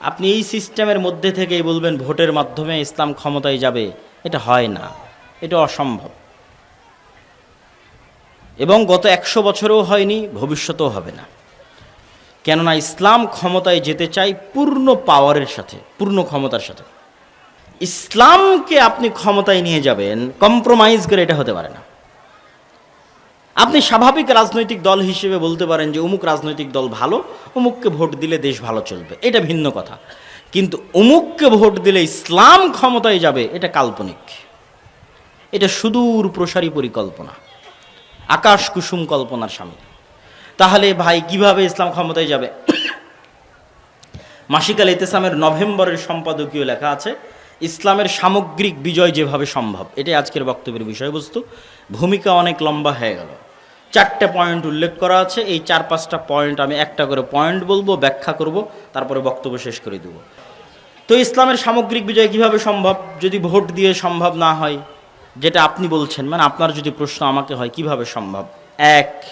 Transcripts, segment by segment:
আপনি এই সিস্টেমের মধ্যে থেকেই বলবেন ভোটের মাধ্যমে ইসলাম ক্ষমতায় যাবে। এটা হয় না। এটা অসম্ভব। এবং গত একশো বছরেও হয়নি, ভবিষ্যতেও হবে না। কেননা ইসলাম ক্ষমতায় যেতে চাই পূর্ণ পাওয়ারের সাথে, পূর্ণ ক্ষমতার সাথে। ইসলামকে আপনি ক্ষমতায় নিয়ে যাবেন, কম্প্রোমাইজ করে এটা হতে পারে না। আপনি স্বাভাবিক রাজনৈতিক দল হিসেবে বলতে পারেন যে অমুক রাজনৈতিক দল ভালো, অমুককে ভোট দিলে দেশ ভালো চলবে। এটা ভিন্ন কথা। কিন্তু অমুককে ভোট দিলে ইসলাম ক্ষমতায় যাবে, এটা কাল্পনিক। এটা সুদূর প্রসারী পরিকল্পনা। আকাশ কুসুম কল্পনার স্বামী। তাহলে ভাই, কীভাবে ইসলাম ক্ষমতায় যাবে? মাসিকাল ইতেসামের নভেম্বরের সম্পাদকীয় লেখা আছে, ইসলামের সামগ্রিক বিজয় যেভাবে সম্ভব। এটাই আজকের বক্তব্যের বিষয়বস্তু। ভূমিকা অনেক লম্বা হয়ে গেল। চারটে পয়েন্ট উল্লেখ করা আছে। এই চার, পাঁচটা পয়েন্ট আমি একটা করে পয়েন্ট বলব, ব্যাখ্যা করব, তারপরে বক্তব্য শেষ করে দেব। তো ইসলামের সামগ্রিক বিজয় কীভাবে সম্ভব? যদি ভোট দিয়ে সম্ভব না হয়, যেটা আপনি বলছেন মানে আপনার যদি প্রশ্ন আমাকে হয়, কীভাবে সম্ভব? এক,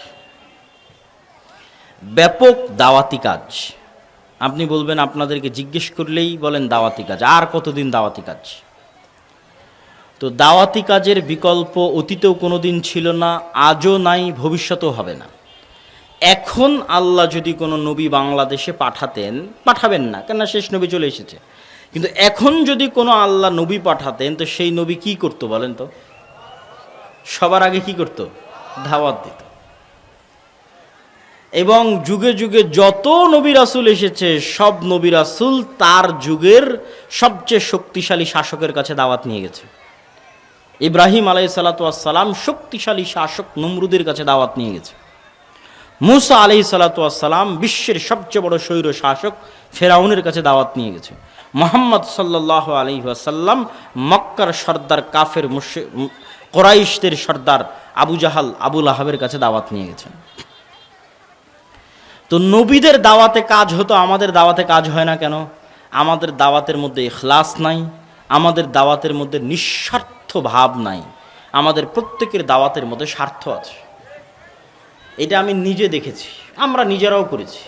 ব্যাপক দাওয়াতি কাজ। আপনি বলবেন, আপনাদেরকে জিজ্ঞেস করলেই বলেন দাওয়াতি কাজ। আর কতদিন দাওয়াতি কাজ? তো দাওয়াতি কাজের বিকল্প অতীতেও কোনো দিন ছিল না, আজও নাই, ভবিষ্যতেও হবে না। এখন আল্লাহ যদি কোনো নবী বাংলাদেশে পাঠাতেন, পাঠাবেন না, কেননা শেষ নবী চলে এসেছে। কিন্তু এখন যদি কোনো আল্লাহ নবী পাঠাতেন, তো সেই নবী কি করতো বলেন তো? সবার আগে কি করতো? দাওয়াত দিত। এবং যুগে যুগে যত নবী রাসুল এসেছে, সব নবী রাসুল তার যুগের সবচেয়ে শক্তিশালী শাসকের কাছে দাওয়াত নিয়ে গেছে। ইব্রাহিম আলাই সালাতাম শক্তিশালী শাসক নমরুদের কাছে দাওয়াত নিয়ে গেছে। মুসা আলহি সালাতাম বিশ্বের সবচেয়ে বড় স্বৈর শাসক ফেরাউনের কাছে দাওয়াত নিয়ে গেছে। মোহাম্মদ সাল্লাহ আলহি আসাল্লাম মক্কার সর্দার কাফের মুশে কোরাইশদের সর্দার আবু জাহাল আবুল আহাবের কাছে দাওয়াত নিয়ে গেছেন। তো নবীদের দাওয়াতে কাজ হতো, আমাদের দাওয়াতে কাজ হয় না কেন? আমাদের দাওয়াতের মধ্যে এখলাস নাই, আমাদের দাওয়াতের মধ্যে নিঃস্বার্থ ভাব নাই। আমাদের প্রত্যেকের দাওয়াতের মধ্যে স্বার্থ আছে। এটা আমি নিজে দেখেছি, আমরা নিজেরাও করেছি।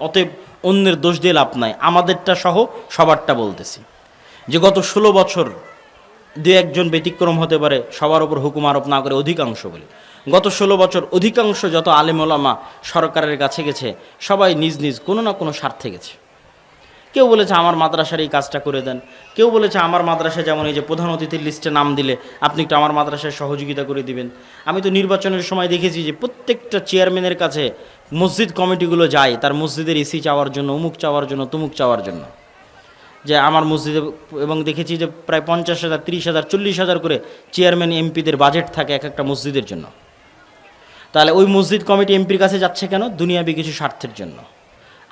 অতএব অন্যের দোষ দিয়ে লাভ নাই, আমাদেরটা সহ সবারটা বলতেছি। যে গত ষোলো বছর দু একজন ব্যতিক্রম হতে পারে, সবার ওপর হুকুম আরোপ না করে অধিকাংশ বলে। গত ষোলো বছর অধিকাংশ যত আলেমোলামা সরকারের কাছে গেছে, সবাই নিজ নিজ কোনো না কোনো স্বার্থে গেছে। কেউ বলেছে আমার মাদ্রাসার এই কাজটা করে দেন। কেউ বলেছে আমার মাদ্রাসায় যেমন এই যে প্রধান অতিথির লিস্টে নাম দিলে আপনি একটু আমার মাদ্রাসায় সহযোগিতা করে দিবেন। আমি তো নির্বাচনের সময় দেখেছি যে প্রত্যেকটা চেয়ারম্যানের কাছে মসজিদ কমিটিগুলো যায়, তার মসজিদের এসি চাওয়ার জন্য অমুক চাওয়ার জন্য, তুমুক চাওয়ার জন্য। যে আমার মসজিদে এবং দেখেছি যে প্রায় পঞ্চাশ হাজার, তিরিশ হাজার, চল্লিশ হাজার করে চেয়ারম্যান এমপিদের বাজেট থাকে এক একটা মসজিদের জন্য। তাহলে ওই মসজিদ কমিটি এমপির কাছে যাচ্ছে কেন? দুনিয়াবি কিছু স্বার্থের জন্য।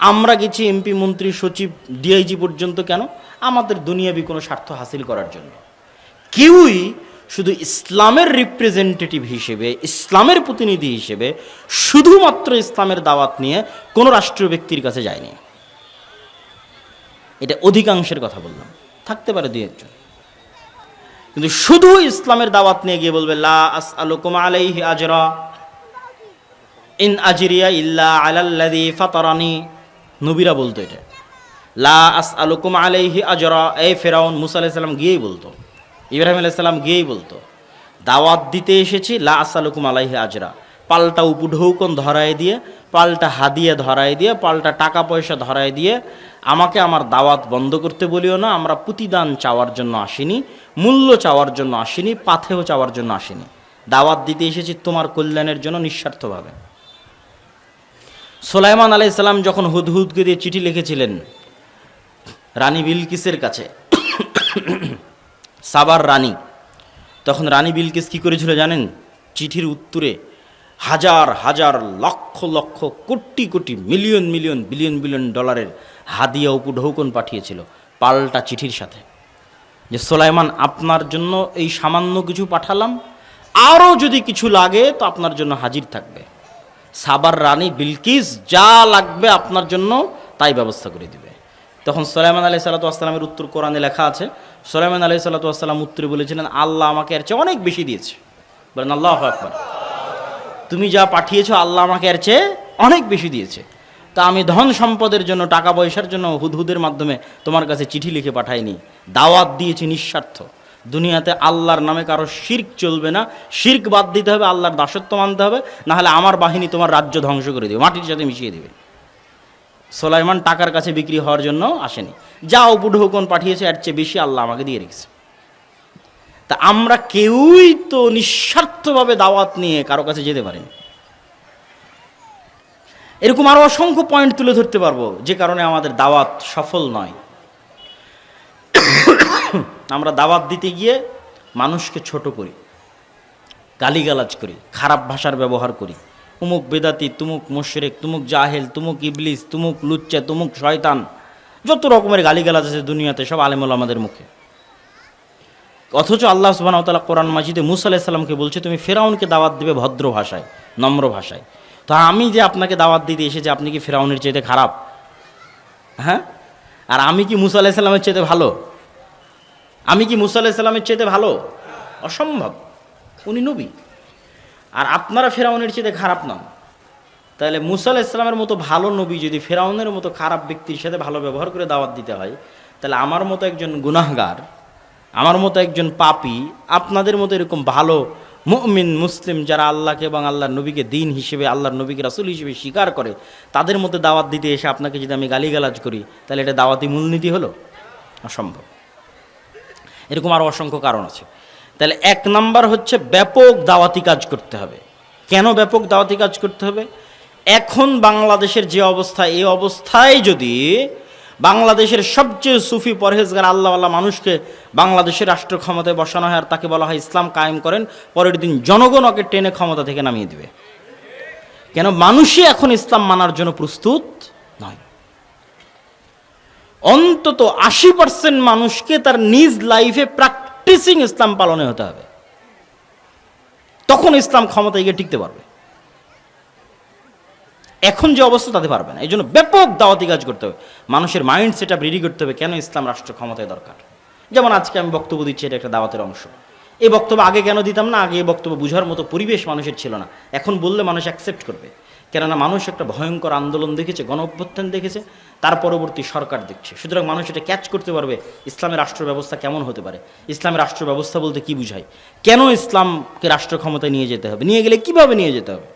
আমরা গেছি এমপি মন্ত্রী, সচিব ডিআইজি পর্যন্ত কেন? আমাদের দুনিয়াবি কোনো স্বার্থ হাসিল করার জন্য। কেউই শুধু ইসলামের রিপ্রেজেন্টেটিভ হিসেবে, ইসলামের প্রতিনিধি হিসেবে শুধুমাত্র ইসলামের দাওয়াত নিয়ে কোনো রাষ্ট্রীয় ব্যক্তির কাছে যায়নি। এটা অধিকাংশের কথা বললাম। থাকতে পারে দুই একজন। কিন্তু শুধু ইসলামের দাওয়াত নিয়ে গিয়ে বলবে, লা আজরা ইন আজিরিয়া ইল্লা আলাল্লাদি ফাতারানি নবীরা বলতো এটা। লা আস আলুকুম আলাইহি আজরা এ ফেরাউন মুসা আলাইহিস সালাম গিয়েই বলতো। ইব্রাহিম আলাইহিস সালাম গিয়েই বলতো, দাওয়াত দিতে এসেছি, লা আস আলুকুম আলাইহি আজরা। পাল্টা উপঢৌকন ধরায় দিয়ে, পাল্টা হাদিয়া ধরায় দিয়ে, পাল্টা টাকা পয়সা ধরায় দিয়ে, আমাকে আমার দাওয়াত বন্ধ করতে বলিও না, আমরা প্রতিদান চাওয়ার জন্য আসিনি, মূল্য চাওয়ার জন্য আসিনি পাথেও চাওয়ার জন্য আসিনি। দাওয়াত দিতে এসেছি তোমার কল্যাণের জন্য নিঃস্বার্থভাবে। সোলাইমান আলাইসাল্লাম যখন হুদহুদকে দিয়ে চিঠি লিখেছিলেন রানী বিলকিসের কাছে, সাবার রানী, তখন রানী বিলকিস কি করেছিল জানেন? চিঠির উত্তরে হাজার হাজার lakh lakh, crore crore, million million, billion billion ডলারের হাদিয়া উপঢৌকন পাঠিয়েছিল পাল্টা চিঠির সাথে। যে সোলাইমান, আপনার জন্য এই সামান্য কিছু পাঠালাম, আরও যদি কিছু লাগে তো আপনার জন্য হাজির থাকবে। সাবার রানী বিলকিস যা লাগবে আপনার জন্য তাই ব্যবস্থা করে দিবে। তখন সোলাইমান আলি সাল্লাতু আসসালামের উত্তর কোরআনে লেখা আছে, সোলাইমান আলি সাল্লাতু আসসালাম উত্তরে বলেছিলেন, আল্লাহ আমাকে এর চেয়ে অনেক বেশি দিয়েছে। বলেন, আল্লাহ একবার তুমি যা পাঠিয়েছো আল্লাহ আমাকে এর চেয়ে অনেক বেশি দিয়েছে। তা আমি ধন সম্পদের জন্য, টাকা পয়সার জন্য হুদহুদের মাধ্যমে তোমার কাছে চিঠি লিখে পাঠাইনি। দাওয়াত দিয়েছি নিঃস্বার্থ। দুনিয়াতে আল্লাহর নামে কারও শির্ক চলবে না। শির্ক বাদ দিতে হবে, আল্লাহর দাসত্ব মানতে হবে না হলে আমার বাহিনী তোমার রাজ্য ধ্বংস করে দেবে, মাটির সাথে মিশিয়ে দেবে। সোলাইমান টাকার কাছে বিক্রি হওয়ার জন্য আসেনি। যাও বুড়ো হুকন পাঠিয়েছে, এর চেয়ে বেশি আল্লাহ আমাকে দিয়ে রেখেছে। তা আমরা কেউই তো নিঃস্বার্থভাবে দাওয়াত নিয়ে কারও কাছে যেতে পারিনি। এরকম আরও অসংখ্য পয়েন্ট তুলে ধরতে পারব, যে কারণে আমাদের দাওয়াত সফল নয়। আমরা দাওয়াত দিতে গিয়ে মানুষকে ছোট করি, গালিগালাজ করি, খারাপ ভাষার ব্যবহার করি। তুমুক বেদাতি, তুমুক মুশরেক, তুমুক জাহেল, তুমুক ইবলিস, তুমুক লুচ্চা, তুমুক শয়তান, যত রকমের গালিগালাজ আছে দুনিয়াতে সব আলেমুল আমাদের মুখে। অথচ আল্লাহ সুবাহ তালা কোরআন মাজিদে মুসা আলাইসাল্লামকে বলছে, তুমি ফেরাউনকে দাওয়াত দেবে ভদ্র ভাষায়, নম্র ভাষায়। তো আমি যে আপনাকে দাওয়াত দিতে এসেছি, আপনি কি ফেরাউনের চাইতে খারাপ? হ্যাঁ? আর আমি কি মুসা আলাইসাল্লামের চাইতে ভালো? আমি কি মুসা আলাইসাল্লামের চাইতে ভালো? অসম্ভব। উনি নবী। আর আপনারা ফেরাউনের চাইতে খারাপ নন। তাহলে মুসা আলাহ ইসলামের মতো ভালো নবী যদি ফেরাউনের মতো খারাপ ব্যক্তির সাথে ভালো ব্যবহার করে দাওয়াত দিতে হয়, তাহলে আমার মতো একজন গুনাহগার, আমার মতো একজন পাপি, আপনাদের মতো এরকম ভালো মুমিন, মুসলিম যারা আল্লাহকে এবং আল্লাহর নবীকে দিন হিসেবে, আল্লাহর নবীকে রাসুল হিসেবে স্বীকার করে, তাদের মধ্যে দাওয়াত দিতে এসে আপনাকে যদি আমি গালিগালাজ করি, তাহলে এটা দাওয়াতি মূলনীতি হলো? অসম্ভব। এরকম আরও অসংখ্য কারণ আছে। তাহলে এক নাম্বার হচ্ছে ব্যাপক দাওয়াতি কাজ করতে হবে। কেন ব্যাপক দাওয়াতি কাজ করতে হবে? এখন বাংলাদেশের যে অবস্থা, এই অবস্থায় যদি বাংলাদেশের সবচেয়ে সুফি পরহেজগার আল্লাহ আল্লাহ মানুষকে বাংলাদেশের রাষ্ট্র ক্ষমতায় বসানো হয় আর তাকে বলা হয় ইসলাম কায়েম করেন, পরের দিন জনগণ ওকে টেনে ক্ষমতা থেকে নামিয়ে দিবে। কেন মানুষই এখন ইসলাম মানার জন্য প্রস্তুত নয়। অন্তত আশি পার্সেন্ট মানুষকে তার নিজ লাইফে প্র্যাকটিসিং ইসলাম পালনে হতে হবে। তখন ইসলাম ক্ষমতায় গিয়ে টিকতে পারবে। এখন যে অবস্থা, তাতে পারবে না। এই জন্য ব্যাপক দাওয়াতি কাজ করতে হবে। মানুষের মাইন্ড সেট আপ রেডি করতে হবে, কেন ইসলাম রাষ্ট্র ক্ষমতায় দরকার? যেমন আজকে আমি বক্তব্য দিচ্ছি, এটা একটা দাওয়াতের অংশ। এই বক্তব্য আগে কেন দিতাম না? আগে এই বক্তব্য বুঝার মতো পরিবেশ মানুষের ছিল না। এখন বললে মানুষ অ্যাকসেপ্ট করবে। কেননা মানুষ একটা ভয়ঙ্কর আন্দোলন দেখেছে গণ অভ্যুত্থান দেখেছে, তার পরবর্তী সরকার দেখছে। সুতরাং মানুষ এটা ক্যাচ করতে পারবে, ইসলামের রাষ্ট্র ব্যবস্থা কেমন হতে পারে? ইসলামের রাষ্ট্র ব্যবস্থা বলতে কি বুঝায়? কেন ইসলামকে রাষ্ট্র ক্ষমতায় নিয়ে যেতে হবে? নিয়ে গেলে কীভাবে নিয়ে যেতে হবে?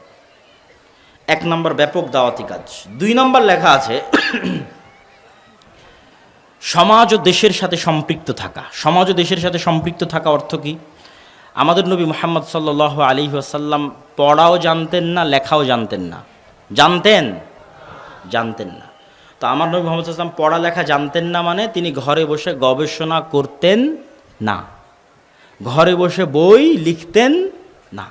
এক নম্বর ব্যাপক দাওয়াতি কাজ। দুই নম্বর লেখা আছে, সমাজ ও দেশের সাথে সম্পৃক্ত থাকা। সমাজ ও দেশের সাথে সম্পৃক্ত থাকা অর্থ কি? আমাদের নবী মোহাম্মদ সাল্লাহ আলী আসাল্লাম পড়াও জানতেন না, লেখাও জানতেন না। জানতেন? জানতেন না। তো আমার নবী মোহাম্মদ সাল্লাম পড়ালেখা জানতেন না মানে তিনি ঘরে বসে গবেষণা করতেন না। ঘরে বসে বই লিখতেন না।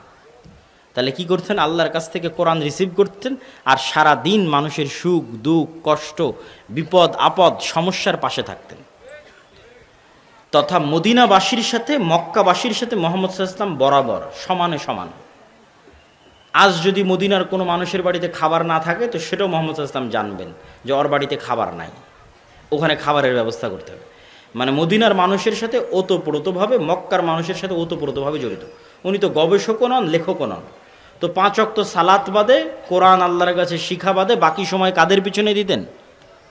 তাহলে কি করতেন? আল্লাহর কাছ থেকে কোরআন রিসিভ করতেন আর সারা দিন মানুষের সুখ, দুঃখ, কষ্ট, বিপদ, আপদ, সমস্যার পাশে থাকতেন। তথা মদিনাবাসীর সাথে, মক্কাবাসীর সাথে মোহাম্মদ ইসলাম বরাবর, সমানে সমান। আজ যদি মদিনার কোনো মানুষের বাড়িতে খাবার না থাকে, তো সেটাও মোহাম্মদ ইসলাম জানবেন যে ওর বাড়িতে খাবার নাই। ওখানে খাবারের ব্যবস্থা করতে হবে। মানে মদিনার মানুষের সাথে ওতপ্রোতভাবে, মক্কার মানুষের সাথে ওতপ্রোতভাবে জড়িত। উনি তো গবেষকও নন, লেখকও নন। তো পাঁচ অক্ত সালাত বাদে, কোরআন আল্লাহর কাছে শিখা বাদে, বাকি সময় কাদের পিছনে দিতেন?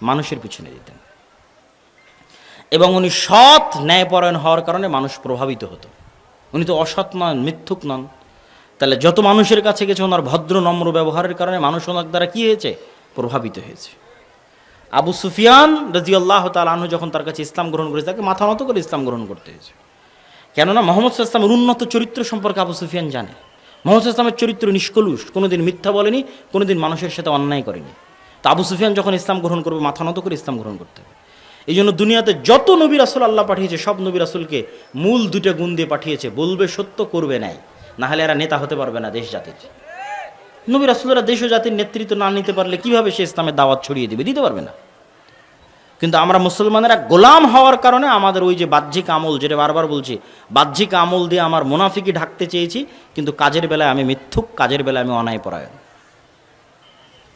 মানুষের পিছনে দিতেন। এবং উনি সৎ ন্যায়পরায়ণ হওয়ার কারণে মানুষ প্রভাবিত হতো। উনি তো অসৎ নন, মিথ্যুক নন। তাহলে যত মানুষের কাছে গেছে ওনার ভদ্র, নম্র ব্যবহারের কারণে মানুষ ওনার দ্বারা কী হয়েছে? প্রভাবিত হয়েছে। আবু সুফিয়ান রাজি আল্লাহ তালু যখন তার কাছে ইসলাম গ্রহণ করেছে, তাকে মাথা নত করে ইসলাম গ্রহণ করতে হয়েছে। কেননা মোহাম্মদ ইসলামের উন্নত চরিত্র সম্পর্কে আবু সুফিয়ান জানে। মোহাম্মদ ইসলামের চরিত্র নিষ্কলুষ, কোনোদিন মিথ্যা বলেনি, কোনোদিন মানুষের সাথে অন্যায় করেনি। তো আবু সুফিয়ান যখন ইসলাম গ্রহণ করবে, মাথা নত করে ইসলাম গ্রহণ করতে হবে। এই জন্য দুনিয়াতে যত নবী রাসুল আল্লাহ পাঠিয়েছে, সব নবী রাসুলকে মূল দুটা গুণ দিয়ে পাঠিয়েছে, বলবে সত্য, করবে নাই। না হলে এরা নেতা হতে পারবে না দেশ জাতির। নবী রাসুলরা দেশ জাতির নেতৃত্ব না নিতে পারলে কীভাবে সে ইসলামের দাওয়াত ছড়িয়ে দিবে? দিতে পারবে না। কিন্তু আমরা মুসলমানেরা গোলাম হওয়ার কারণে আমাদের ওই যে বাহ্যিক আমল যেটা বারবার বলছি, বাহ্যিক আমল দিয়ে আমার মুনাফিকি ঢাকতে চেয়েছি, কিন্তু কাজের বেলায় আমি মিথ্যুক, কাজের বেলায় আমি অনায় পরায়ণ।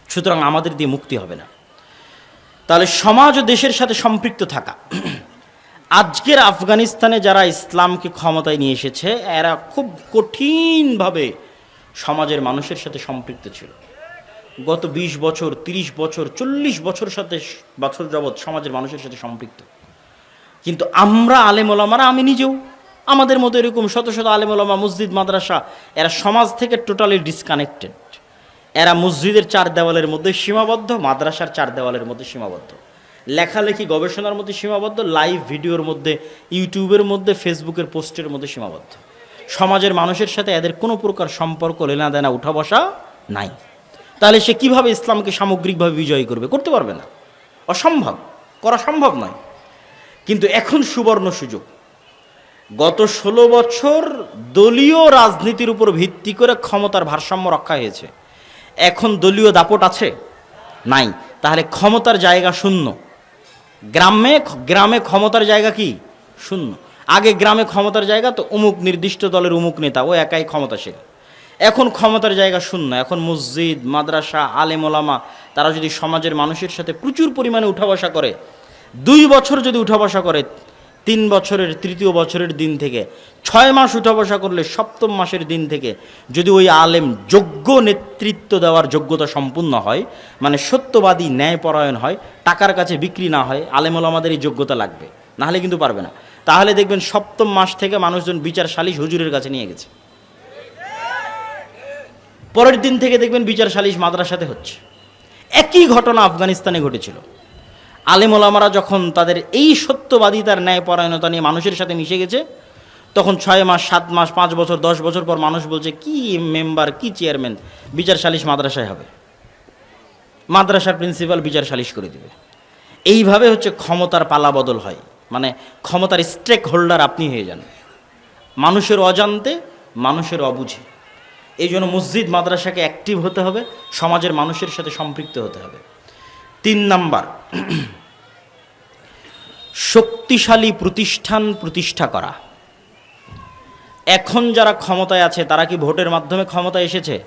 সুতরাং আমাদের দিয়ে মুক্তি হবে না। তাহলে সমাজ ও দেশের সাথে সম্পৃক্ত থাকা। আজকের আফগানিস্তানে যারা ইসলামকে ক্ষমতায় নিয়ে এসেছে, এরা খুব কঠিনভাবে সমাজের মানুষের সাথে সম্পৃক্ত ছিল। গত ২০ বছর ৩০ বছর, চল্লিশ বছর সাথে বছর যাবৎ সমাজের মানুষের সাথে সম্পৃক্ত। কিন্তু আমরা আলেমোলামারা আমি নিজেও, আমাদের মতো এরকম শত শত আলেমোলামা মসজিদ, মাদ্রাসা, এরা সমাজ থেকে টোটালি ডিসকানেক্টেড এরা মসজিদের চার দেওয়ালের মধ্যে সীমাবদ্ধ, মাদ্রাসার চার দেওয়ালের মধ্যে সীমাবদ্ধ। লেখালেখি গবেষণার মধ্যে সীমাবদ্ধ লাইভ ভিডিওর মধ্যে, ইউটিউবের মধ্যে ফেসবুকের পোস্টের মধ্যে সীমাবদ্ধ। সমাজের মানুষের সাথে এদের কোনো প্রকার সম্পর্ক লেনা দেনা, উঠা বসা নাই। তাহলে সে কীভাবে ইসলামকে সামগ্রিকভাবে বিজয়ী করবে? করতে পারবে না। অসম্ভব। করা সম্ভব নয়। কিন্তু এখন সুবর্ণ সুযোগ। গত ষোলো বছর দলীয় রাজনীতির উপর ভিত্তি করে ক্ষমতার ভারসাম্য রক্ষা হয়েছে। এখন দলীয় দাপট আছে? নাই। তাহলে ক্ষমতার জায়গা শূন্য। গ্রামে গ্রামে ক্ষমতার জায়গা কি? শূন্য। আগে গ্রামে ক্ষমতার জায়গা তো অমুক নির্দিষ্ট দলের অমুক নেতা, ও একাই ক্ষমতাশীল। এখন ক্ষমতার জায়গা শূন্য। এখন মসজিদ, মাদ্রাসা, আলেম ওলামা, তারা যদি সমাজের মানুষের সাথে প্রচুর পরিমাণে উঠা বসা করে, দুই বছর যদি উঠা বসা করে তিন বছরের, তৃতীয় বছরের দিন থেকে। ছয় মাস উঠা বসা করলে সপ্তম মাসের দিন থেকে যদি ওই আলেম যোগ্য নেতৃত্ব দেওয়ার যোগ্যতা সম্পূর্ণ হয় মানে সত্যবাদী ন্যায়পরায়ণ হয়, টাকার কাছে বিক্রি না হয় আলেম ওলামাদের এই যোগ্যতা লাগবে, নাহলে কিন্তু পারবে না। তাহলে দেখবেন সপ্তম মাস থেকে মানুষজন বিচার সালিশ হুজুরের কাছে নিয়ে গেছে। পরের দিন থেকে দেখবেন বিচার সালিশ মাদ্রাসাতে হচ্ছে। একই ঘটনা আফগানিস্তানে ঘটেছিল। আলেম ওলামারা যখন তাদের এই সত্যবাদিতার ন্যায় পরায়ণতা নিয়ে মানুষের সাথে মিশে গেছে, তখন ছয় মাস, সাত মাস, পাঁচ বছর, দশ বছর পর মানুষ বলছে, কি মেম্বার, কি চেয়ারম্যান? বিচার সালিশ মাদ্রাসায় হবে। মাদ্রাসার প্রিন্সিপাল বিচার সালিশ করে দিবে। এইভাবে হচ্ছে ক্ষমতার পালা বদল হয়। মানে ক্ষমতার স্টেক হোল্ডার আপনি হয়ে যান। মানুষের অজান্তে, মানুষের অবুঝে। এই জন্য মসজিদ, মাদ্রাসাকে অ্যাক্টিভ হতে হবে, সমাজের মানুষের সাথে সম্পৃক্ত হতে হবে। তিন নাম্বার। শক্তিশালী প্রতিষ্ঠান প্রতিষ্ঠা করা। এখন যারা ক্ষমতায় আছে, তারা কি ভোটের মাধ্যমে ক্ষমতায় এসেছে?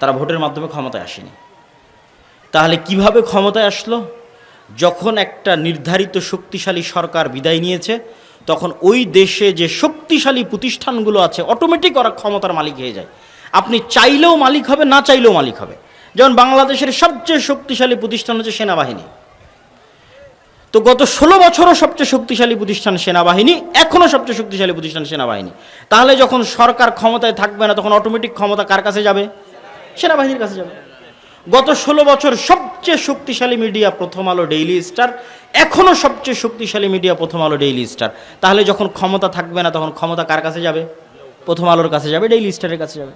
তারা ভোটের মাধ্যমে ক্ষমতায় আসেনি। তাহলে কীভাবে ক্ষমতায় আসলো? যখন একটা নির্ধারিত শক্তিশালী সরকার বিদায় নিয়েছে, তখন ওই দেশে যে শক্তিশালী প্রতিষ্ঠানগুলো আছে অটোমেটিক ওরা ক্ষমতার মালিক হয়ে যায়। আপনি চাইলেও মালিক হবে, না চাইলেও মালিক হবে। যেমন বাংলাদেশের সবচেয়ে শক্তিশালী প্রতিষ্ঠান হচ্ছে সেনাবাহিনী। তো গত ষোলো বছরও সবচেয়ে শক্তিশালী প্রতিষ্ঠান সেনাবাহিনী, এখনও সবচেয়ে শক্তিশালী প্রতিষ্ঠান সেনাবাহিনী। তাহলে যখন সরকার ক্ষমতায় থাকবে না, তখন অটোমেটিক ক্ষমতা কার কাছে যাবে? সেনাবাহিনীর কাছে যাবে। গত ষোলো বছর সবচেয়ে শক্তিশালী মিডিয়া প্রথম আলো ডেইলি স্টার এখনও সবচেয়ে শক্তিশালী মিডিয়া প্রথম আলো ডেইলি স্টার তাহলে যখন ক্ষমতা থাকবে না, তখন ক্ষমতা কার কাছে যাবে? প্রথম আলোর কাছে যাবে ডেইলি স্টারের কাছে যাবে।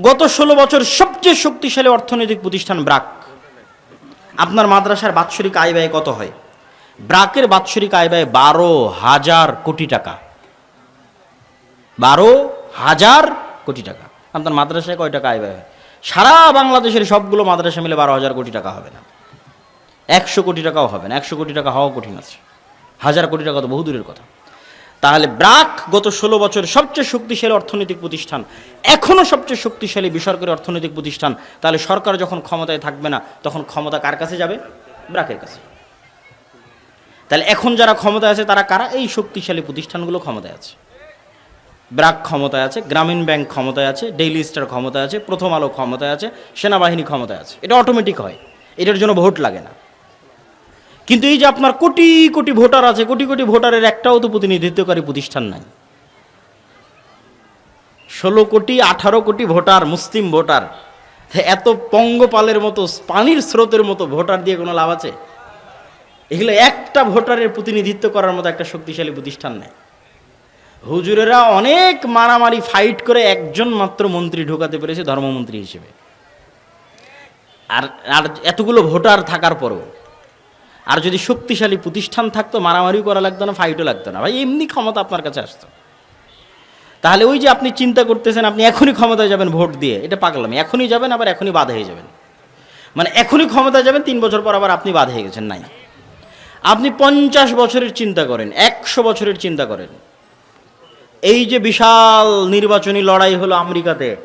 গত ষোলো বছর সবচেয়ে শক্তিশালী অর্থনৈতিক প্রতিষ্ঠান ব্রাক। আপনার মাদ্রাসার বাৎসরিক আয় ব্যয় কত হয়? ব্রাকের বাৎসরিক আয় ব্যয় বারো হাজার কোটি টাকা। বারো হাজার কোটি টাকা। আপনার মাদ্রাসায় কয় টাকা আয় ব্যয় হয়? সারা বাংলাদেশের সবগুলো মাদ্রাসা মিলে বারো হাজার কোটি টাকা হবে না। একশো কোটি টাকাও হবে না। একশো কোটি টাকা হওয়া কঠিন আছে। হাজার কোটি টাকা তো বহু দূরের কথা। তাহলে ব্রাক গত ষোলো বছর সবচেয়ে শক্তিশালী অর্থনৈতিক প্রতিষ্ঠান, এখনও সবচেয়ে শক্তিশালী বেসরকারি অর্থনৈতিক প্রতিষ্ঠান, তাহলে সরকার যখন ক্ষমতায় থাকবে না, তখন ক্ষমতা কার কাছে যাবে? ব্রাকের কাছে। তাহলে এখন যারা ক্ষমতায় আছে, তারা কারা? এই শক্তিশালী প্রতিষ্ঠানগুলো ক্ষমতায় আছে। ব্রাক ক্ষমতায় আছে, গ্রামীণ ব্যাংক ক্ষমতায় আছে, ডেইলি স্টার ক্ষমতায় আছে, প্রথম আলো ক্ষমতায় আছে, সেনাবাহিনী ক্ষমতায় আছে। এটা অটোমেটিক হয়। এটার জন্য ভোট লাগে না। কিন্তু এই যে আপনার কোটি কোটি ভোটার আছে, কোটি কোটি ভোটারের একটাও তো প্রতিনিধিত্বকারী প্রতিষ্ঠান নাই। ষোলো কোটি, আঠারো কোটি ভোটার, মুসলিম ভোটার, এত পঙ্গপালের মতো, পানির স্রোতের মতো ভোটার দিয়ে কোনো লাভ আছে? এগুলো একটা ভোটারের প্রতিনিধিত্ব করার মতো একটা শক্তিশালী প্রতিষ্ঠান নেই। হুজুরেরা অনেক মারামারি ফাইট করে একজন মাত্র মন্ত্রী ঢোকাতে পেরেছে ধর্মমন্ত্রী হিসেবে। আর আর এতগুলো ভোটার থাকার পরও আর যদি শক্তিশালী প্রতিষ্ঠান থাকতো, মারামারিও করা লাগতো না ফাইটও লাগতো না। ভাই, এমনি ক্ষমতা আপনার কাছে আসতো। তাহলে ওই যে আপনি চিন্তা করতেছেন, আপনি এখনই ক্ষমতায় যাবেন ভোট দিয়ে। এটা পাগলামি। এখনই যাবেন, আবার এখনই বাধা হয়ে যাবেন। মানে এখনই ক্ষমতায় যাবেন, তিন বছর পর আবার আপনি বাধা হয়ে গেছেন, নাই। আপনি পঞ্চাশ বছরের চিন্তা করেন, একশো বছরের চিন্তা করেন। এই যে বিশাল নির্বাচনী লড়াই হলো আমেরিকাতে,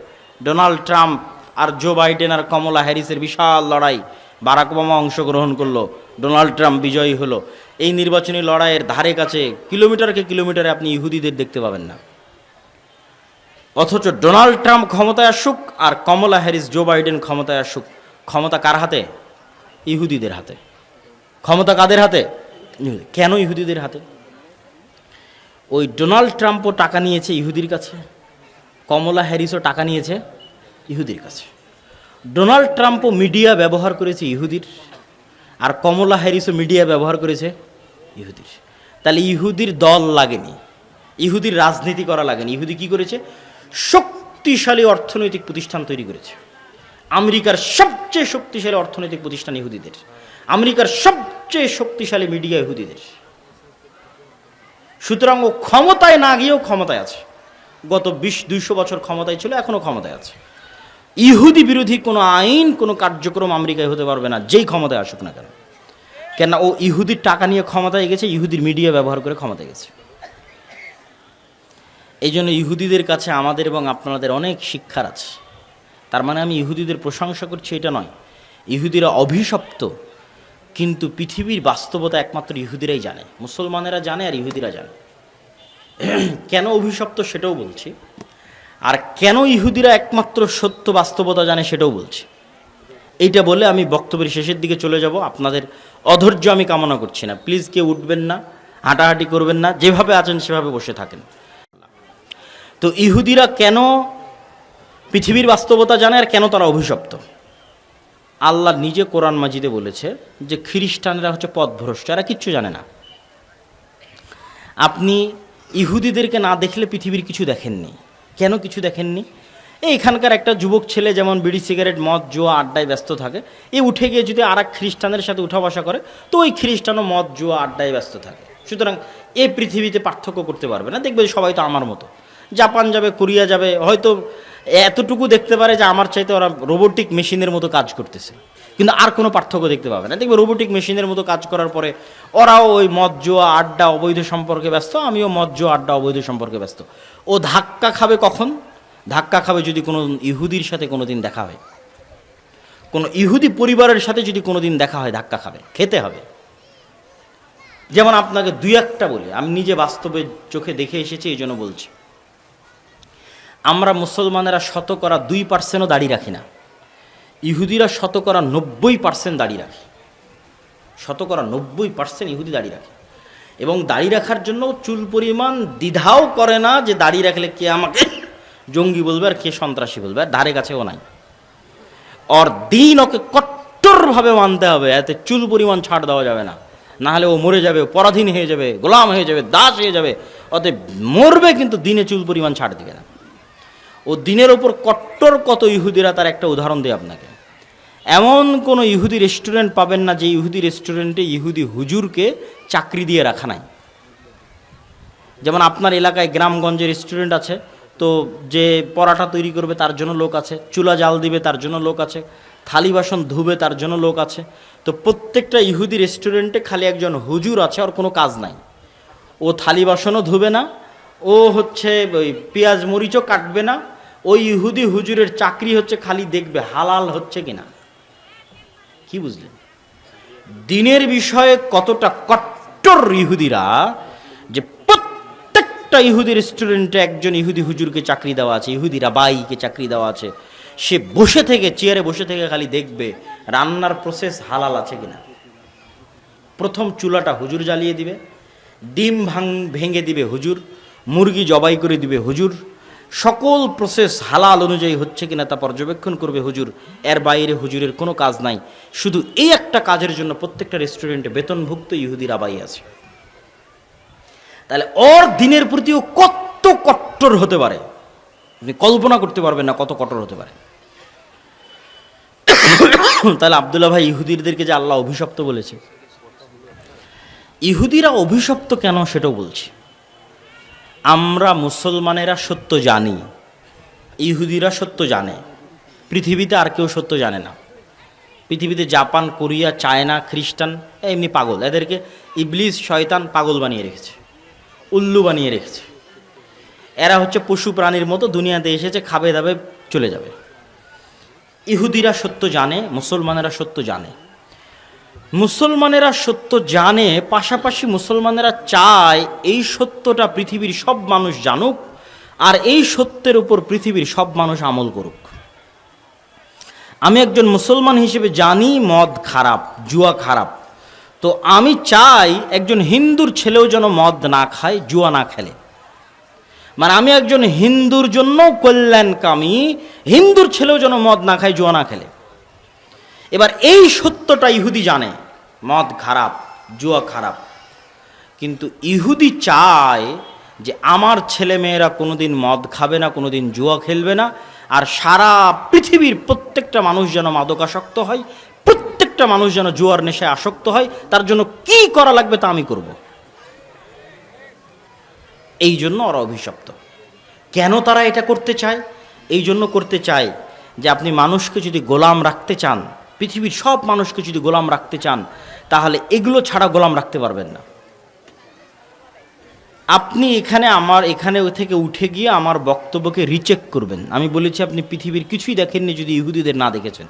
ডোনাল্ড ট্রাম্প আর জো বাইডেন আর কমলা হ্যারিসের বিশাল লড়াই। বারাক ওবামা অংশগ্রহণ করল, ডোনাল্ড ট্রাম্প বিজয়ী হলো। এই নির্বাচনী লড়াইয়ের ধারে কাছে কিলোমিটারকে কিলোমিটারে আপনি ইহুদিদের দেখতে পাবেন না। অথচ ডোনাল্ড ট্রাম্প ক্ষমতায় আসুক আর কমলা হ্যারিস জো বাইডেন ক্ষমতায় আসুক, ক্ষমতা কার হাতে? ইহুদিদের হাতে। ক্ষমতা কাদের হাতে? কেন ইহুদিদের হাতে? ওই ডোনাল্ড ট্রাম্পও টাকা নিয়েছে ইহুদির কাছে, কমলা হ্যারিসও টাকা নিয়েছে ইহুদির কাছে। ডোনাল্ড ট্রাম্পও মিডিয়া ব্যবহার করেছে ইহুদির, আর কমলা হ্যারিসও মিডিয়া ব্যবহার করেছে ইহুদির। তাহলে ইহুদির দল লাগেনি, ইহুদির রাজনীতি করা লাগেনি। ইহুদি কি করেছে? শক্তিশালী অর্থনৈতিক প্রতিষ্ঠান তৈরি করেছে। আমেরিকার সবচেয়ে শক্তিশালী অর্থনৈতিক প্রতিষ্ঠান ইহুদিদের। আমেরিকার সবচেয়ে শক্তিশালী মিডিয়া ইহুদিদের। সুতরাং ও ক্ষমতায় না গিয়েও ক্ষমতায় আছে। গত বিশ, দুইশো বছর ক্ষমতায় ছিল, এখনও ক্ষমতায় আছে। ইহুদি বিরোধী কোনো আইন, কোনো কার্যক্রম আমেরিকায় হতে পারবে না, যেই ক্ষমতায় আসুক না কেন। কেন ও ইহুদির টাকা নিয়ে ক্ষমতায় গেছে, ইহুদির মিডিয়া ব্যবহার করে ক্ষমতায় গেছে। এই জন্য ইহুদিদের কাছে আমাদের এবং আপনাদের অনেক শিক্ষার আছে। তার মানে আমি ইহুদিদের প্রশংসা করছি, এটা নয়। ইহুদিরা অভিশপ্ত, কিন্তু পৃথিবীর বাস্তবতা একমাত্র ইহুদিরাই জানে। মুসলমানেরা জানে আর ইহুদিরা জানে। কেন অভিশপ্ত সেটাও বলছি। আর কেন ইহুদিরা একমাত্র সত্য বাস্তবতা জানে সেটাও বলছি। এইটা বলে আমি বক্তব্যের শেষের দিকে চলে যাব। আপনাদের অধৈর্য আমি কামনা করছি না। প্লিজ কেউ উঠবেন না, হাঁটাহাঁটি করবেন না, যেভাবে আছেন সেভাবে বসে থাকেন। তো ইহুদিরা কেন পৃথিবীর বাস্তবতা জানে আর কেন তারা অভিশপ্ত? আল্লাহ নিজে কোরআন মাজিদে বলেছে যে খ্রিস্টানরা হচ্ছে পথভ্রষ্ট, এরা কিচ্ছু জানে না। আপনি ইহুদিদেরকে না দেখলে পৃথিবীর কিছু দেখেননি। কেন কিছু দেখেননি? এই এখানকার একটা যুবক ছেলে যেমন বিড়ি, সিগারেট, মদ, জুয়া, আড্ডায় ব্যস্ত থাকে, এ উঠে গিয়ে যদি আর খ্রিস্টানের সাথে উঠা বসা করে, তো ওই খ্রিস্টানও মদ, জুয়া, আড্ডায় ব্যস্ত থাকে। সুতরাং এ পৃথিবীতে পার্থক্য করতে পারবে না। দেখবে সবাই তো আমার মতো। জাপান যাবে, কোরিয়া যাবে, হয়তো এতটুকু দেখতে পারে যে আমার চাইতে ওরা রোবোটিক মেশিনের মতো কাজ করতেছে। কিন্তু আর কোনো পার্থক্য দেখতে পাবে না। দেখবে রোবোটিক মেশিনের মতো কাজ করার পরে ওরাও ওই মদ, জুয়া, আড্ডা, অবৈধ সম্পর্কে ব্যস্ত, আমিও মদ, জুয়া, আড্ডা, অবৈধ সম্পর্কে ব্যস্ত। ও ধাক্কা খাবে কখন? ধাক্কা খাবে যদি কোনো ইহুদির সাথে কোনো দিন দেখা হয়। কোনো ইহুদি পরিবারের সাথে যদি কোনো দিন দেখা হয়, ধাক্কা খাবে। খেতে হবে। যেমন আপনাকে দুই একটা বলি, আমি নিজে বাস্তবে চোখে দেখে এসেছি, এই জন্য বলছি। আমরা মুসলমানেরা শতকরা দুই পার্সেন্টও দাড়ি রাখি না। ইহুদিরা শতকরা নব্বই পার্সেন্ট দাড়ি রাখে। শতকরা নব্বই পার্সেন্ট ইহুদি দাড়ি রাখে। এবং দাড়ি রাখার জন্য চুল পরিমাণ দ্বিধাও করে না যে দাড়ি রাখলে কে আমাকে জঙ্গি বলবে আর কে সন্ত্রাসী বলবে, আর ধারে কাছেও নাই। অর দিন ওকে কট্টরভাবে মানতে হবে, এতে চুল পরিমাণ ছাড় দেওয়া যাবে না। না হলে ও মরে যাবে পরাধীন হয়ে যাবে, গোলাম হয়ে যাবে, দাস হয়ে যাবে, অতএব মরবে কিন্তু দিনে চুল পরিমাণ ছাড় দিবে না। ও দিনের ওপর কট্টর কত ইহুদিরা, তার একটা উদাহরণ দেয় আপনাকে। এমন কোনো ইহুদি রেস্টুরেন্ট পাবেন না যে ইহুদি রেস্টুরেন্টে ইহুদি হুজুরকে চাকরি দিয়ে রাখা নাই। যেমন আপনার এলাকায় গ্রামগঞ্জে রেস্টুরেন্ট আছে, তো যে পরাটা তৈরি করবে তার জন্য লোক আছে, চুলা জাল দিবে তার জন্য লোক আছে, থালি বাসন ধুবে তার জন্য লোক আছে। তো প্রত্যেকটা ইহুদি রেস্টুরেন্টে খালি একজন হুজুর আছে আর কোনো কাজ নাই। ও থালি বাসনও ধুবে না, ও হচ্ছে ওই পেঁয়াজ মরিচও কাটবে না, ওই ইহুদি হুজুরের চাকরি হচ্ছে খালি দেখবে হালাল হচ্ছে কিনা। কি বুঝলেন? দিনের বিষয়ে কতটা কট্টর ইহুদিরা যে প্রত্যেকটা ইহুদি রেস্টুরেন্টে একজন ইহুদি হুজুরকে চাকরি দেওয়া আছে ইহুদিরা বাইকে চাকরি দেওয়া আছে, সে বসে থেকে, চেয়ারে বসে থেকে খালি দেখবে রান্নার প্রসেস হালাল আছে কিনা। প্রথম চুলাটা হুজুর জ্বালিয়ে দিবে, ডিম ভাং ভেঙে দিবে হুজুর, মুরগি জবাই করে দিবে হুজুর সকল প্রসেস হালাল অনুযায়ী হচ্ছে কিনা তা পর্যবেক্ষণ করবে হুজুর। এর বাইরে হুজুরের কোনো কাজ নাই। শুধু এই একটা কাজের জন্য প্রত্যেকটা রেস্টুরেন্টে বেতনভুক্ত ইহুদির আবাই আছে। তাহলে ওর দিনের প্রতিও কত কট্টর হতে পারে? আপনি কল্পনা করতে পারবেন না কত কঠোর হতে পারে। তাহলে আবদুল্লাহ ভাই ইহুদিরদেরকে যে আল্লাহ অভিশপ্ত বলেছে। ইহুদিরা অভিশপ্ত কেন সেটাও বলছি। আমরা মুসলমানেরা সত্য জানি, ইহুদিরা সত্য জানে, পৃথিবীতে আর কেউ সত্য জানে না। পৃথিবীতে জাপান, কোরিয়া, চায়না, খ্রিস্টান, এমনি পাগল। এদেরকে ইবলিস, শয়তান পাগল বানিয়ে রেখেছে, উল্লু বানিয়ে রেখেছে। এরা হচ্ছে পশু প্রাণীর মতো দুনিয়াতে এসেছে, খাবে দাবে চলে যাবে। ইহুদিরা সত্য জানে, মুসলমানেরা সত্য জানে। মুসলমানেরা সত্য জানে, পাশাপাশি মুসলমানেরা চায় এই সত্যটা পৃথিবীর সব মানুষ জানুক আর এই সত্যের উপর পৃথিবীর সব মানুষ আমল করুক। আমি একজন মুসলমান হিসেবে জানি মদ খারাপ, জুয়া খারাপ। তো আমি চাই একজন হিন্দুর ছেলেও যেন মদ না খায়, জুয়া না খেলে। মানে আমি একজন হিন্দুর জন্য কল্যাণকামী, হিন্দুর ছেলেও যেন মদ না খায়, জুয়া না খেলে। এবার এই সত্যটা ইহুদি জানে। মদ খারাপ, জুয়া খারাপ। কিন্তু ইহুদি চায় যে আমার ছেলে মেয়েরা কোনোদিন মদ খাবে না, কোনোদিন জুয়া খেলবে না, আর সারা পৃথিবীর প্রত্যেকটা মানুষ যেন মাদকাসক্ত হয়, প্রত্যেকটা মানুষ যেন জুয়ার নেশায় আসক্ত হয়, তার জন্য কি করা লাগবে তা আমি করব। এই জন্য ওরা অভিশপ্ত। কেন তারা এটা করতে চায়? এই জন্য করতে চায় যে আপনি মানুষকে যদি গোলাম রাখতে চান, পৃথিবীর সব মানুষকে যদি গোলাম রাখতে চান তাহলে এগুলো ছাড়া গোলাম রাখতে পারবেন না। আপনি এখানে আমার, এখানে থেকে উঠে গিয়ে আমার বক্তব্যকে রিচেক করবেন। আমি বলেছি আপনি পৃথিবীর কিছুই দেখেননি যদি ইহুদিদের না দেখেছেন।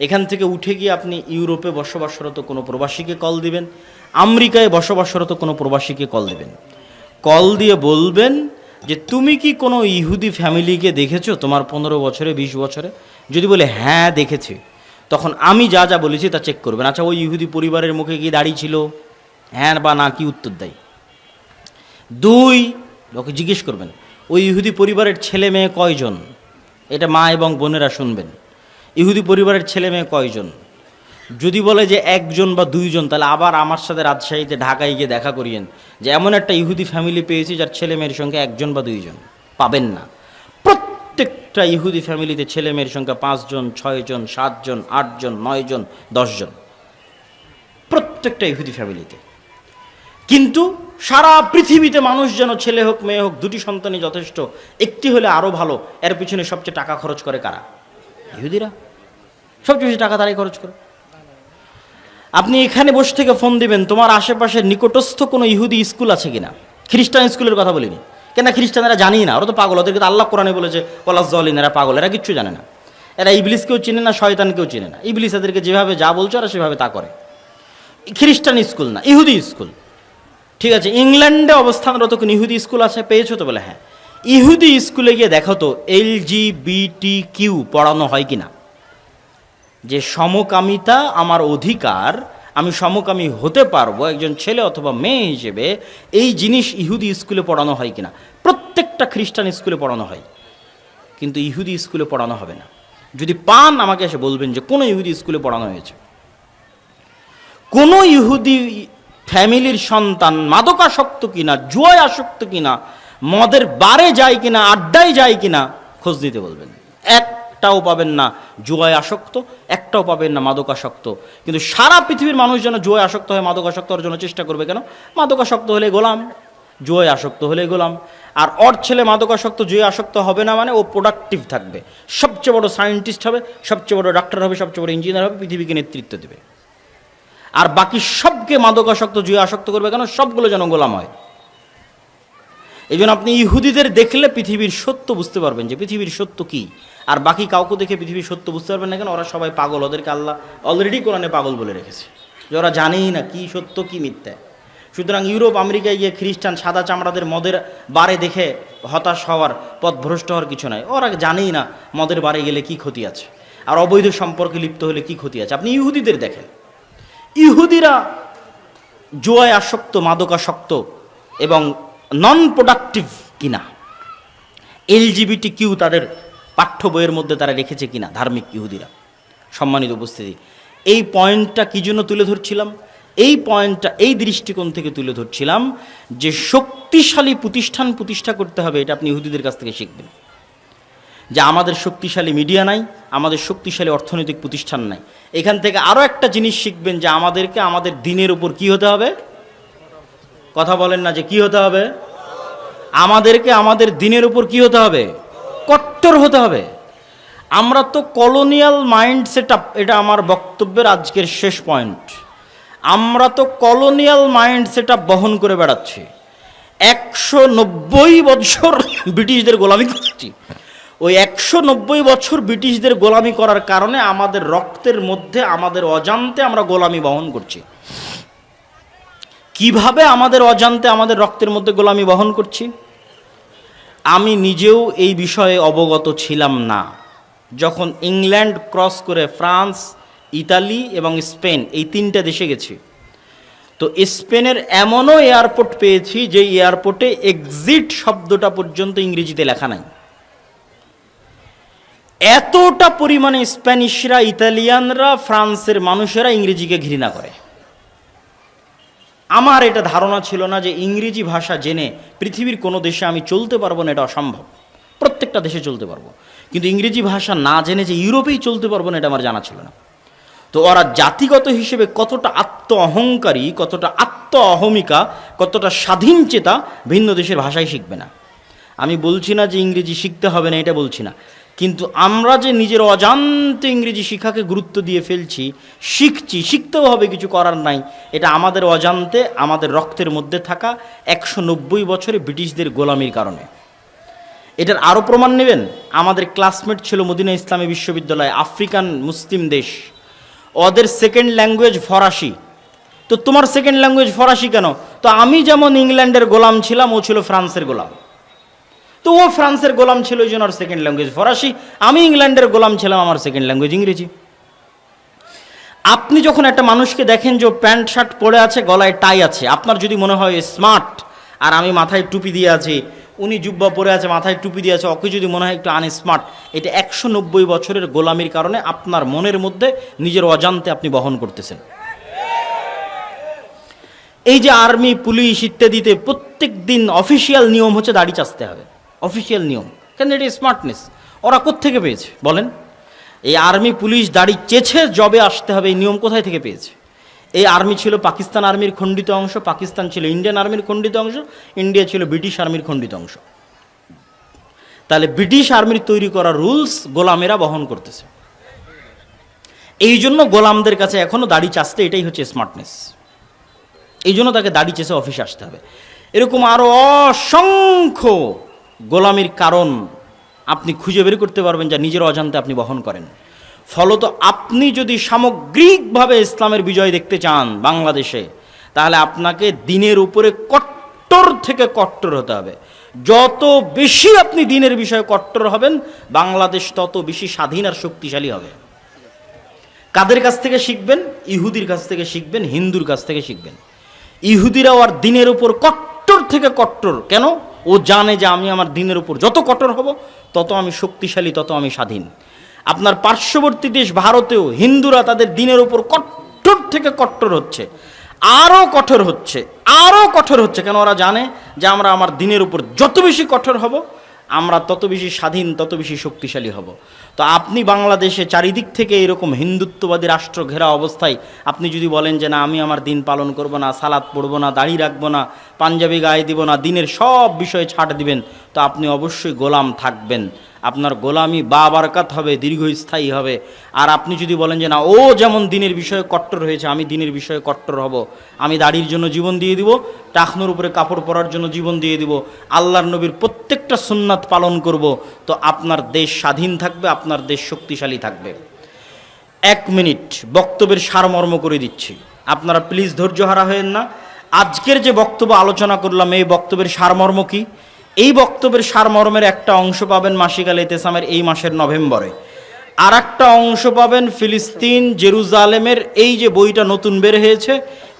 এখান থেকে উঠে গিয়ে আপনি ইউরোপে বসবাসরত কোনো প্রবাসীকে কল দিবেন, আমেরিকায় বসবাসরত কোনো প্রবাসীকে কল দিবেন। কল দিয়ে বলবেন যে, তুমি কি কোনো ইহুদি ফ্যামিলিকে দেখেছ তোমার পনেরো বছরে, বিশ বছরে? যদি বলে হ্যাঁ দেখেছি। তখন আমি যা যা বলেছি তা চেক করবেন। আচ্ছা ওই ইহুদি পরিবারের মুখে কি দাঁড়িয়ে ছিল? হ্যাঁ বা না, কি উত্তর দেয়? দুই লোকে জিজ্ঞেস করবেন, ওই ইহুদি পরিবারের ছেলে মেয়ে কয়জন? এটা মা এবং বোনেরা শুনবেন। ইহুদি পরিবারের ছেলে মেয়ে কয়জন? যদি বলে যে একজন বা দুইজন, তাহলে আবার আমার সাথে রাজশাহীতে ঢাকায় গিয়ে দেখা করিয়েন যে এমন একটা ইহুদি ফ্যামিলি পেয়েছি যার ছেলে মেয়ের সঙ্গে একজন বা দুইজন। পাবেন না। প্রত্যেকটা ইহুদি ফ্যামিলিতে ছেলে মেয়ের সংখ্যা পাঁচজন, ছয়জন, সাতজন, আটজন, নয়জন, দশজন। প্রত্যেকটা ইহুদি ফ্যামিলিতে। কিন্তু সারা পৃথিবীতে মানুষ যেন ছেলে হোক, মেয়ে হোক, দুটি সন্তানই যথেষ্ট, একটি হলে আরও ভালো, এর পিছনে সবচেয়ে টাকা খরচ করে কারা? ইহুদিরা। সবচেয়ে বেশি টাকা তারাই খরচ করে। আপনি এখানে বসে থেকে ফোন দিবেন, তোমার আশেপাশে নিকটস্থ কোনো ইহুদি স্কুল আছে কিনা? খ্রিস্টান স্কুলের কথা বলিনি। কেন খ্রিস্টানেরা জানি না? ওরা তো পাগল, ওদেরকে আল্লাহ কোরআনে বলেছে পলাশ জলিন এরা পাগল, এরা কিচ্ছু জানে না। এরা ইবলিসকেও চিনে না, শয়তানকেও চিনে না। ইবলিস এদেরকে যেভাবে যা বলছে, ওরা সেভাবে তা করে। খ্রিস্টান স্কুল না, ইহুদি স্কুল। ঠিক আছে, ইংল্যান্ডে অবস্থানরত কোন ইহুদি স্কুল আছে? পেয়েছ তো বলে হ্যাঁ। ইহুদি স্কুলে গিয়ে দেখো তো, এল জি বিটি কিউ পড়ানো হয় কিনা? যে সমকামিতা আমার অধিকার আমি সমকামী হতে পারব একজন ছেলে অথবা মেয়ে হিসেবে, এই জিনিস ইহুদি স্কুলে পড়ানো হয় কিনা? প্রত্যেকটা খ্রিস্টান স্কুলে পড়ানো হয়। কিন্তু ইহুদি স্কুলে পড়ানো হবে না। যদি পান, আমাকে এসে বলবেন যে কোনো ইহুদি স্কুলে পড়ানো হয়েছে। কোনো ইহুদি ফ্যামিলির সন্তান মাদকাসক্ত কিনা জুয়ায় আসক্ত কিনা, মদের বারে যায় কিনা, আড্ডায় যায় কিনা, খোঁজ দিতে বলবেন। একটাও পাবেন না জুয়ায় আসক্ত, একটাও পাবেন না মাদকাসক্ত। কিন্তু সারা পৃথিবীর মানুষ যেন জুয়ায় আসক্ত হয় মাদকাসক্ত হওয়ার জন্য চেষ্টা করবে কেন? মাদকাসক্ত হলে গোলাম, জুয়ায় আসক্ত হলে গোলাম। আর অর ছেলে মাদকাসক্ত জুয়ে আসক্ত হবে না মানে ও প্রোডাক্টিভ থাকবে। সবচেয়ে বড় সায়েন্টিস্ট হবে, সবচেয়ে বড় ডাক্তার হবে, সবচেয়ে বড় ইঞ্জিনিয়ার হবে, পৃথিবীকে নেতৃত্ব দেবে। আর বাকি সবকে মাদকাসক্ত জুয়ে আসক্ত করবে কেন? সবগুলো যেন গোলাম হয়। এই জন্য আপনি ইহুদিদের দেখলে পৃথিবীর সত্য বুঝতে পারবেন যে পৃথিবীর সত্য কি। আর বাকি কাউকে দেখে পৃথিবীর সত্য বুঝতে পারবেন না কেন? ওরা সবাই পাগল, ওদেরকে আল্লাহ অলরেডি কোরআনে পাগল বলে রেখেছে। যে ওরা জানেই না কি সত্য, কি মিথ্যা। সুতরাং ইউরোপ, আমেরিকায় গিয়ে খ্রিস্টান সাদা চামড়াদের মদের বারে দেখে হতাশ হওয়ার পথ ভ্রষ্ট হওয়ার কিছু নাই। ওরা জানেই না মদের বারে গেলে কি ক্ষতি আছে। আর অবৈধ সম্পর্কে লিপ্ত হলে কি ক্ষতি আছে? আপনি ইহুদিদের দেখেন। ইহুদিরা জুয়ায় আসক্ত, মাদকাসক্ত এবং নন প্রোডাক্টিভ কিনা এলজিবিটি কিউ তাদের পাঠ্য বইয়ের মধ্যে তারা রেখেছে কিনা? ধার্মিক ইহুদিরা। সম্মানিত উপস্থিতি। এই পয়েন্টটা কী জন্য তুলে ধরছিলাম? এই পয়েন্টটা এই দৃষ্টিকোণ থেকে তুলে ধরছিলাম যে শক্তিশালী প্রতিষ্ঠান প্রতিষ্ঠা করতে হবে, এটা আপনি ইহুদিদের কাছ থেকে শিখবেন। যে আমাদের শক্তিশালী মিডিয়া নাই, আমাদের শক্তিশালী অর্থনৈতিক প্রতিষ্ঠান নাই। এখান থেকে আরও একটা জিনিস শিখবেন যে আমাদেরকে আমাদের দিনের উপর কি হতে হবে? কথা বলেন না যে কি হতে হবে? আমাদেরকে আমাদের দিনের উপর কি হতে হবে? কট্টর হতে হবে। আমরা তো কলোনিয়াল মাইন্ড সেট এটা আমার বক্তব্যের আজকের শেষ পয়েন্ট আমরা তো কলোনিয়াল মাইন্ড সেট বহন করে বেড়াচ্ছি। একশো নব্বই বছর ব্রিটিশদের গোলামি করছি। ওই একশো নব্বই বছর ব্রিটিশদের গোলামি করার কারণে আমাদের রক্তের মধ্যে, আমাদের অজান্তে আমরা গোলামি বহন করছি। কীভাবে আমাদের অজান্তে আমাদের রক্তের মধ্যে গোলামি বহন করছি? আমি নিজেও এই বিষয়ে অবগত ছিলাম না। যখন ইংল্যান্ড ক্রস করে ফ্রান্স, ইতালি এবং স্পেন এই তিনটা দেশে গেছি, তো স্পেনের এমনও এয়ারপোর্ট পেয়েছি যে এয়ারপোর্টে এক্সিট শব্দটা পর্যন্ত ইংরেজিতে লেখা নাই। এতটা পরিমাণে স্প্যানিশরা, ইতালিয়ানরা, ফ্রান্সের মানুষেরা ইংরেজিকে ঘৃণা করে। আমার এটা ধারণা ছিল না যে ইংরেজি ভাষা জেনে পৃথিবীর কোনো দেশে আমি চলতে পারব না, এটা অসম্ভব। প্রত্যেকটা দেশে চলতে পারব। কিন্তু ইংরেজি ভাষা না জেনে যে ইউরোপেই চলতে পারব না, এটা আমার জানা ছিল না। তো ওরা জাতিগত হিসেবে কতটা আত্ম অহংকারী কতটা আত্ম অহমিকা কতটা স্বাধীন চেতা ভিন্ন দেশের ভাষাই শিখবে না। আমি বলছি না যে ইংরেজি শিখতে হবে না, এটা বলছি না। কিন্তু আমরা যে নিজের অজান্তে ইংরেজি শিক্ষাকে গুরুত্ব দিয়ে ফেলছি, শিখছি, শিখতেও হবে, কিছু করার নাই। এটা আমাদের অজান্তে, আমাদের রক্তের মধ্যে থাকা একশো নব্বই বছরে ব্রিটিশদের গোলামির কারণে। এটার আরও প্রমাণ নেবেন? আমাদের ক্লাসমেট ছিল মদিনা ইসলামী বিশ্ববিদ্যালয়, আফ্রিকান মুসলিম দেশ। ওদের সেকেন্ড ল্যাঙ্গুয়েজ ফরাসি। তো তোমার সেকেন্ড ল্যাঙ্গুয়েজ ফরাসি কেন? তো আমি যেমন ইংল্যান্ডের গোলাম ছিলাম, ও ছিল ফ্রান্সের গোলাম। তো ও ফ্রান্সের গোলাম ছিল ওই জন্য ওর সেকেন্ড ল্যাঙ্গুয়েজ ফরাসি। আমি ইংল্যান্ডের গোলাম ছিলাম, আমার সেকেন্ড ল্যাঙ্গুয়েজ ইংরেজি। আপনি যখন একটা মানুষকে দেখেন যে প্যান্ট, শার্ট পরে আছে, গলায় টাই আছে, আপনার যদি মনে হয় স্মার্ট আর আমি মাথায় টুপি দিয়ে আছি, উনি জুব্বা পরে আছে, মাথায় টুপি দিয়ে আছে, ওকে যদি মনে হয় একটু আনস্মার্ট এটা একশো নব্বই বছরের গোলামির কারণে আপনার মনের মধ্যে নিজের অজান্তে আপনি বহন করতেছেন। এই যে আর্মি, পুলিশ ইত্যাদিতে প্রত্যেক দিন অফিসিয়াল নিয়ম হচ্ছে দাড়ি চাচতে হবে। অফিসিয়াল নিয়ম। কেন এটা স্মার্টনেস? ওরা কোত্থেকে পেয়েছে? বলেন। এই আর্মি, পুলিশ, দাড়ি চেছে জবে আসতে হবে, এই নিয়ম কোথায় থেকে পেয়েছে? এই আর্মি ছিল পাকিস্তান আর্মির খণ্ডিত অংশ, পাকিস্তান ছিল ইন্ডিয়ান আর্মির খণ্ডিত অংশ, ইন্ডিয়া ছিল ব্রিটিশ আর্মির খণ্ডিত অংশ। তাহলে ব্রিটিশ আর্মির তৈরি করা রুলস গোলামেরা বহন করতেছে। এই জন্য গোলামদের কাছে এখনও দাড়ি চাচতে এটাই হচ্ছে স্মার্টনেস। এই জন্য তাকে দাড়ি চেষে অফিসে আসতে হবে। এরকম আরও অসংখ্য গোলামির কারণ আপনি খুঁজে বের করতে পারবেন যা নিজের অজান্তে আপনি বহন করেন। ফলত আপনি যদি সামগ্রিকভাবে ইসলামের বিজয় দেখতে চান বাংলাদেশে, তাহলে আপনাকে দিনের উপরে কট্টর থেকে কট্টর হতে হবে। যত বেশি আপনি দিনের বিষয়ে কট্টর হবেন, বাংলাদেশ তত বেশি স্বাধীন আর শক্তিশালী হবে। কাদের কাছ থেকে শিখবেন? ইহুদির কাছ থেকে শিখবেন, হিন্দুর কাছ থেকে শিখবেন। ইহুদিরাও আর দিনের উপর কট্টর থেকে কট্টর। কেন? ও জানে যে আমি আমার দিনের উপর যত কঠোর হব, তত আমি শক্তিশালী, তত আমি স্বাধীন। আপনার পার্শ্ববর্তী দেশ ভারতেও হিন্দুরা তাদের দিনের উপর কট্টর থেকে কট্টর হচ্ছে, আরও কঠোর হচ্ছে, আরও কঠোর হচ্ছে। কেন ওরা জানে যে আমরা আমার দিনের উপর যত বেশি কঠোর হব আমরা তত বেশি স্বাধীন, তত বেশি শক্তিশালী হব। তো আপনি বাংলাদেশে চারিদিক থেকে এরকম হিন্দুত্ববাদী রাষ্ট্র ঘেরা অবস্থায় আপনি যদি বলেন যে, না, আমি আমার দিন পালন করব না সালাদ পড়ব না, দাড়ি রাখব না, পাঞ্জাবি গায়ে দিব না, দিনের সব বিষয়ে ছাড় দিবেন। তো আপনি অবশ্যই গোলাম থাকবেন। আপনার গোলামি বা বারকাত হবে, দীর্ঘস্থায়ী হবে। আর আপনি যদি বলেন যে, না, ও যেমন দিনের বিষয়ে কট্টর হয়েছে, আমি দিনের বিষয়ে কট্টর হব। আমি দাড়ির জন্য জীবন দিয়ে দিব টাকনোর উপরে কাপড় পরার জন্য জীবন দিয়ে দিব, আল্লাহর নবীর প্রত্যেকটা সুন্নাত পালন করব, তো আপনার দেশ স্বাধীন থাকবে, আপনার দেশ শক্তিশালী থাকবে। এক মিনিট, বক্তব্যের সারমর্ম করে দিচ্ছি। আপনারা প্লিজ ধৈর্য হারা হয়েন না। আজকের যে বক্তব্য আলোচনা করলাম, এই বক্তব্যের সারমর্ম কি? এই বক্তব্যের সারমর্মের একটা অংশ পাবেন মাসিক আল ইতেসামের এই মাসের নভেম্বরে। আর একটা অংশ পাবেন ফিলিস্তিন জেরুজালেমের এই যে বইটা নতুন বের হয়েছে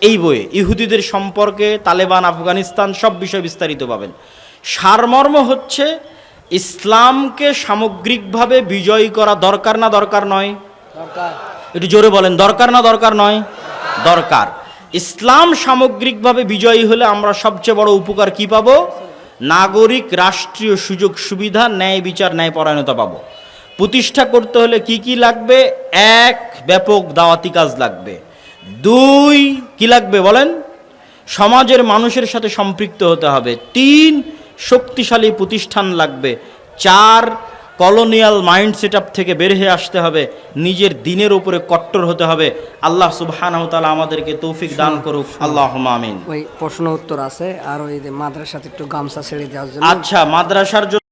এই বইয়ে ইহুদিদের সম্পর্কে তালেবান আফগানিস্তান সব বিষয় বিস্তারিত পাবেন। সারমর্ম হচ্ছে ইসলামকে সামগ্রিকভাবে বিজয়ী করা দরকার না দরকার নয়? একটু জোরে বলেন দরকার না দরকার নয়? দরকার। ইসলাম সামগ্রিকভাবে বিজয়ী হলে আমরা সবচেয়ে বড় উপকার কি পাবো? নাগরিক রাষ্ট্রীয় সুযোগ সুবিধা, ন্যায় বিচার, ন্যায় পরায়ণতা পাবো। প্রতিষ্ঠা করতে হলে কি কি লাগবে? এক, ব্যাপক দাওয়াতি কাজ লাগবে। দুই, কি লাগবে বলেন? সমাজের মানুষের সাথে সম্পৃক্ত হতে হবে। তিন, শক্তিশালী প্রতিষ্ঠান লাগবে। চার কলোনিয়াল মাইন্ড সেট থেকে বের হয়ে আসতে হবে। নিজের দিনের উপরে কট্টর হতে হবে। আল্লাহ সুবহানাহু তাআলা আমাদেরকে তৌফিক দান করুক। আল্লাহ আমিন। ওই প্রশ্ন উত্তর আছে আর ওই যে মাদ্রাসাতে একটু গামছা ছেড়ে দেওয়ার জন্য। আচ্ছা মাদ্রাসার জন্য